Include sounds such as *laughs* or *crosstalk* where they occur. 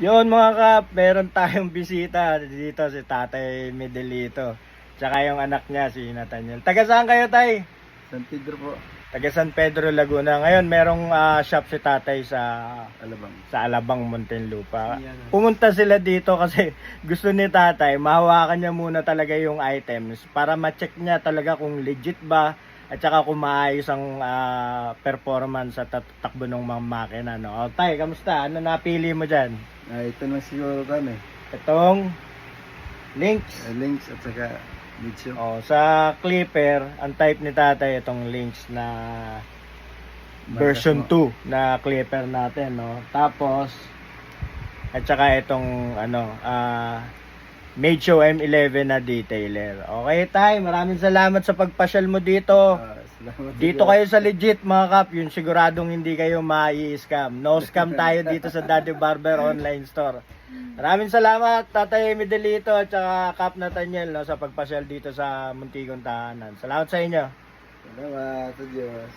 Yun mga kap, meron tayong bisita dito si Tatay Medelito. Tsaka yung anak niya si Nathaniel. Taga saan kayo tay? San Pedro po. Taga San Pedro, Laguna. Ngayon merong ah, shop si Tatay sa Alabang. sa Alabang, Muntinlupa. Yan. Pumunta sila dito kasi *laughs* gusto ni tatay, mahawakan niya muna talaga yung items para ma-check niya talaga kung legit ba at saka kung maayos ang ah, performance tat- takbo ng mga makina. No? O, tay, kamusta? Ano napili mo dyan? Ah, ito na siguro kami. Itong links. Uh, links at saka video. O, sa clipper, ang type ni tatay itong links na version 2 na clipper natin, no? Tapos at saka itong ano, ah Mecho M11 na detailer. Okay, tay, maraming salamat sa pagpasyal mo dito. Ah, salamat Dito kayo sa legit mga kap, yung siguradong hindi kayo mai-scam. No scam tayo dito sa Daddy Barber Online Store. Maraming salamat Tatay Medelito at saka Kap Nathaniel no, sa pagpasyal dito sa Muntigong Tahanan. Salamat sa inyo. Salamat sa Diyos.